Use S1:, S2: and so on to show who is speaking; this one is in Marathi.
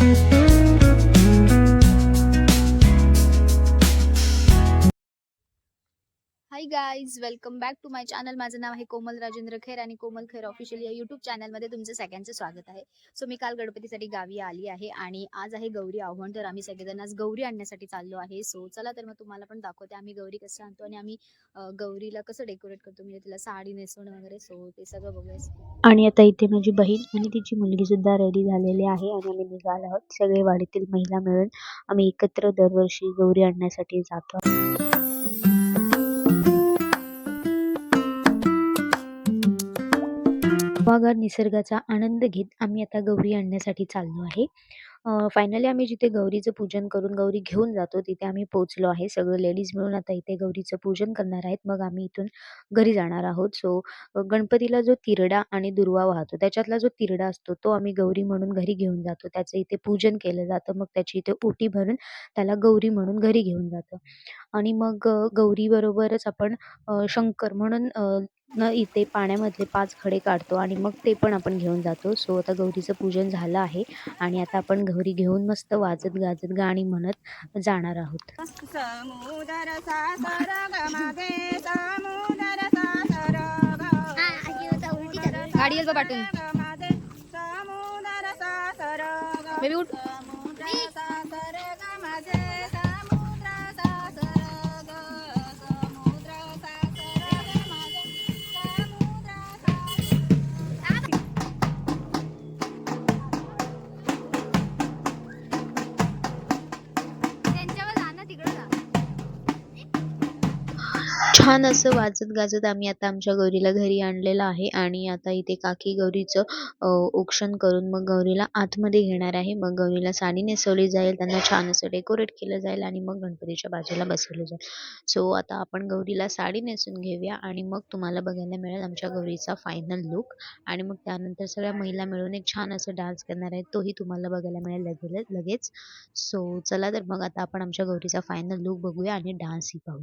S1: Thank you. Hi guys welcome back to my channel माझं नाव आहे कोमल राजेंद्र खेर आणि कोमल खेर ऑफिशियल या यूट्यूब चॅनलमध्ये तुमचं सगळ्यांचं स्वागत आहे. सो मी काल गणपतीसाठी गावी आली आहे आणि आज आहे गौरी आव्हान. तर आम्ही सगळेजण आज गौरी आणण्यासाठी चाललो आहे. सो चला तर मग तुम्हाला पण दाखवते. आम्ही गौरी कसं आणतो आणि आम्ही गौरीला कसं डेकोरेट करतो. म्हणजे तिला साडी नेसवणं वगैरे. सो ते सगळं बघूया
S2: आणि आता इथे माझी बहीण आणि तिची मुलगी सुद्धा रेडी झालेली आहे आणि आम्ही निघालो आहोत. सगळे वाडीतील महिला मिळून आम्ही एकत्र दरवर्षी गौरी आणण्यासाठी जातो गार निसर्गाचा आनंद घेत आम्ही आता गौरी आणण्यासाठी चाललो आहे. फायनली आम्ही जिथे गौरीचं पूजन करून गौरी घेऊन जातो तिथे आम्ही पोहोचलो आहे. सगळं लेडीज मिळून आता इथे गौरीचं पूजन करणार आहेत. मग आम्ही इथून घरी जाणार आहोत. सो गणपतीला जो तिरडा आणि दुर्वा वाहतो त्याच्यातला जो तिरडा असतो तो आम्ही गौरी म्हणून घरी घेऊन जातो. त्याचं इथे पूजन केलं जातं. मग त्याची इथे ओटी भरून त्याला गौरी म्हणून घरी घेऊन जातो. आणि मग गौरीबरोबरच आपण शंकर म्हणून न इथे पाण्यामधले पाच खडे काढतो आणि मग ते पण आपण घेऊन जातो. सो आता गौरीचं पूजन झालं आहे आणि आता आपण गौरी घेऊन मस्त वाजत गाजत गाणी म्हणत जाणार आहोत.
S1: गाडी पाठवून
S2: छान असं वाजत गाजत आम्ही आता आमच्या गौरीला घरी आणलेलं आहे आणि आता इथे काकी गौरीचं अ, औक्षण करून मग गौरीला आतमध्ये घेणार आहे. मग गौरीला साडी नेसवली जाईल त्यांना छान असं डेकोरेट केलं जाईल आणि मग गणपतीच्या बाजूला बसवलं जाईल. सो आता आपण गौरीला साडी नेसून घेऊया आणि मग तुम्हाला बघायला मिळेल आमच्या गौरीचा फायनल लुक आणि मग त्यानंतर सगळ्या महिला मिळून एक छान असं डान्स करणार आहे तोही तुम्हाला बघायला मिळेल लगेच लगेच. सो चला तर मग आता आपण आमच्या गौरीचा फायनल लुक बघूया आणि डान्सही पाहू